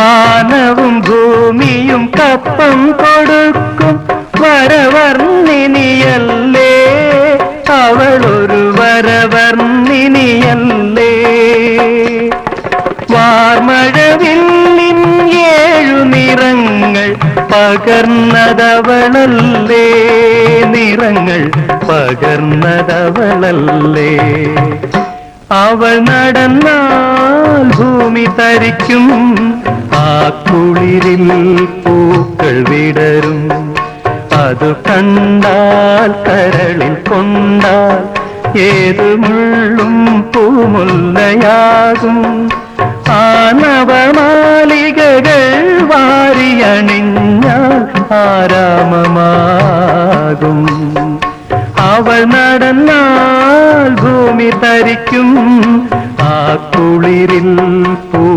വാനവും ഭൂമിയും കപ്പം കൊടുക്കും. വരവർണിനിയല്ലേ? അവളൊരു വരവർണിനിയല്ലേ? വാർമഴവില്ലിൻ ഏഴു നിറങ്ങൾ പകർന്നതവളല്ലേ? നിറങ്ങൾ പകർന്നതവളല്ലേ? അവൾ നടന്നാൽ ഭൂമി തരിക്കും. കുളിരിൽ പൂക്കൾ വിടരും. അതു കണ്ടാൽ കരളിൽ കൊണ്ടാൽ ഏത് മുള്ളും പൂമുല്ലയാകും. ആനവമാലികകൾ വാരിയണിഞ്ഞ ആരാമമാകും. അവൾ നടന്നാൽ ഭൂമി തരിക്കും ആ കുളിരിൽ പൂ